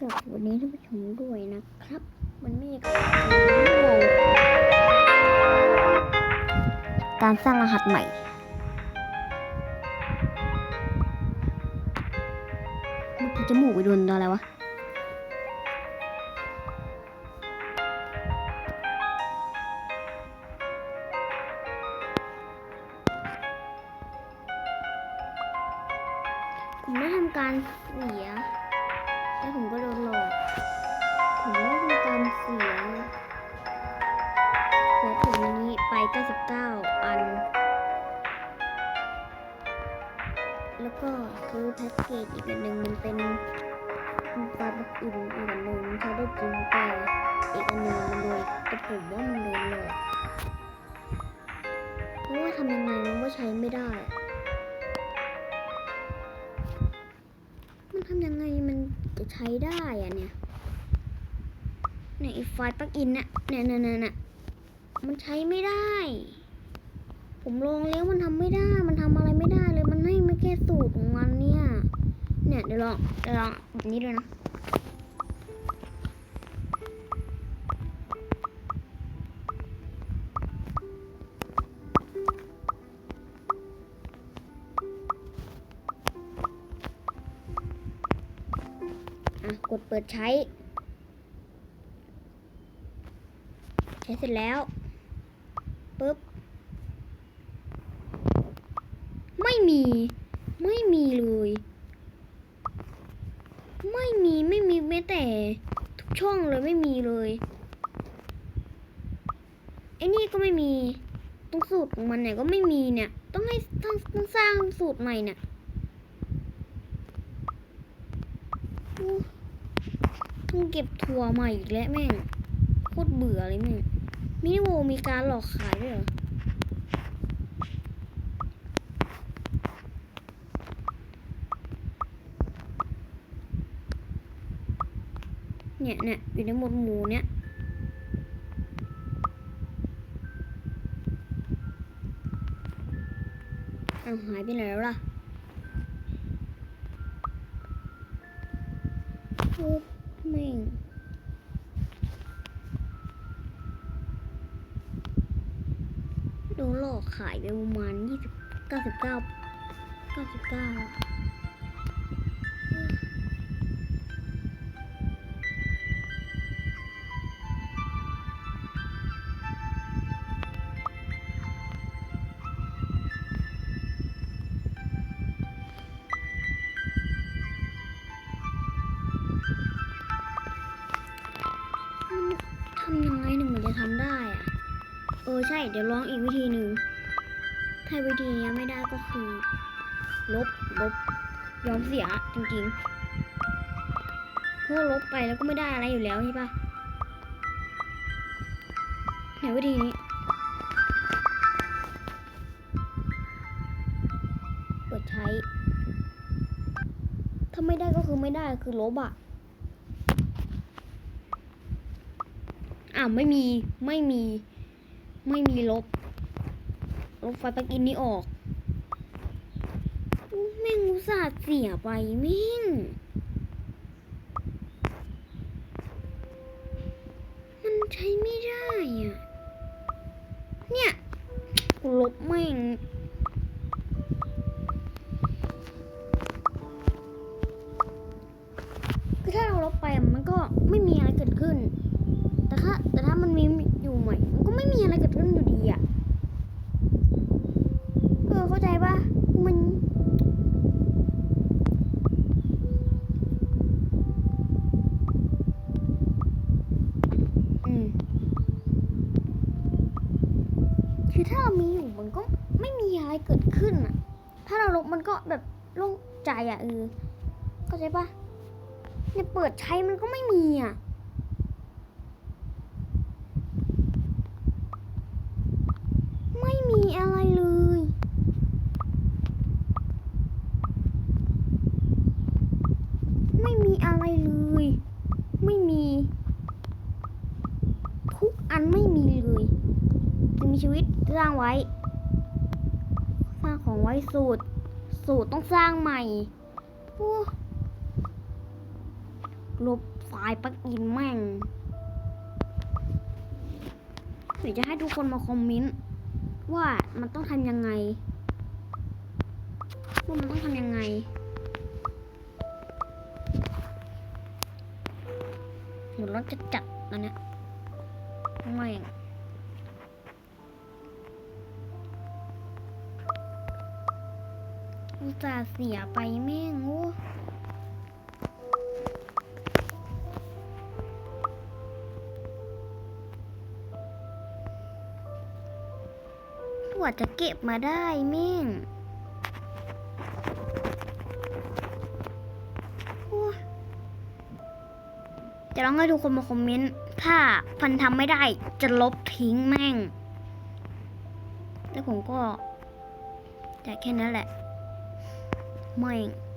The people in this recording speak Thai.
กับวันนี้ท่านผู้ชมด้วยนะครับ มันไม่กับการสร้างรหัสใหม่เมื่อกี้จมูกไปโดนอะไรวะผมได้ทำการเสีย แล้วผมก็โดนหลอกผมได้ทำการเสียเสียถุงนี้ไป 99 อัน แล้วก็ซื้อแพ็กเกจอีกอันหนึ่งมันเป็นปลาบักอุ่นอีกอันหนึ่งใช้ได้จริงแต่อีกอันหนึ่งมันโดนแต่ผมว่ามันโดนหลอกเพราะว่าทำยังไงมันก็ใช้ไม่ได้ ใช้ได้อะเนี่ยเนี่ยไฟล์ปลั๊กอินนะเนี่ยเนี่ยเนี่ยมันใช้ไม่ได้ ผมลองแล้วมันทำไม่ได้ มันทำอะไรไม่ได้เลย มันให้ไม่แค่สูตรของมันเนี่ย เนี่ยเดี๋ยวลองเดี๋ยวลองแบบนี้ด้วยนะ อะกดเปิดใช้ ใช้เสร็จแล้วปุ๊บ ไม่มี ไม่มีเลย ไม่มีไม่มีแม้แต่ ทุกช่องเลยไม่มีเลยไอ้นี่ก็ไม่มีตรงสูตรของมันเนี่ยก็ไม่มีเนี่ย ต้องให้ต้องต้องสร้างสูตรใหม่เนี่ย อู้ต้องเก็บถั่วม่อีกแล้วแม่งโคตรเบื่อเลยแม่งมินิโวมีการหลอกขายด้วยเหรอเนี่ยเนี่ยอยู่ในหมวดหมู่เนี่ยเอาหายไปไหนแล้วล่ะอ้แม่งโดนหลอกขายไปประมาณยี่สิบเก้าสิบเก้าเก้าสิบเก้าทำยังไงถึงมันจะทำได้อะเออใช่ เดี๋ยวลองอีกวิธีหนึ่ง ถ้าวิธีนี้ไม่ได้ก็คือ ลบลบยอมเสียจริงๆเพราะลบไปแล้วก็ไม่ได้อะไรอยู่แล้วใช่ปะไหนวิธีนี้เปิดใช้ ถ้าไม่ได้ก็คือไม่ได้คือลบอะอ่าไม่มีไม่มี ไม่มีลบ ไฟล์ปลั๊กอินนี้ออกแม่งอุตส่าห์เสียไปแม่ง มันใช้ไม่ได้อะ เนี่ยกูลบแม่งคือถ้าเราลบไปมันก็ไม่มีอะไรเกิดขึ้น แต่ถ้าแต่ถ้ามันมีอยู่ใหม่ มันก็ไม่มีอะไรเกิดขึ้นอยู่ดีอะ คือถ้าเรามีอยู่มันก็ไม่มีอะไรเกิดขึ้นอะ ถ้าเราลบมันก็แบบโล่งใจอะเออเข้าใจปะเนี่ยเปิดใช้มันก็ไม่มีอะไม่มีอะไรเลยไม่มีอะไรเลย ไม่มี ทุกอันไม่มีเลย มีชีวิตสร้างไว้ สร้างของไว้สูตร สูตรต้องสร้างใหม่โอ้ลบไฟล์ปลั๊กอินแม่งเดี๋ยวจะให้ทุกคนมาคอมเมนต์ว่ามันต้องทำยังไง ว่ามันต้องทำยังไงเหมือนรถจะจัดอันเนี้ยไม่ อุตส่าห์เสียไปแม่งโอ้กว่าจะเก็บมาได้แม่งจะลองให้ทุกคนมาคอมเมนต์ ถ้าพันทำไม่ได้จะลบทิ้งแม่งแต่ผมก็แต่แค่นั้นแหละ ไม่ง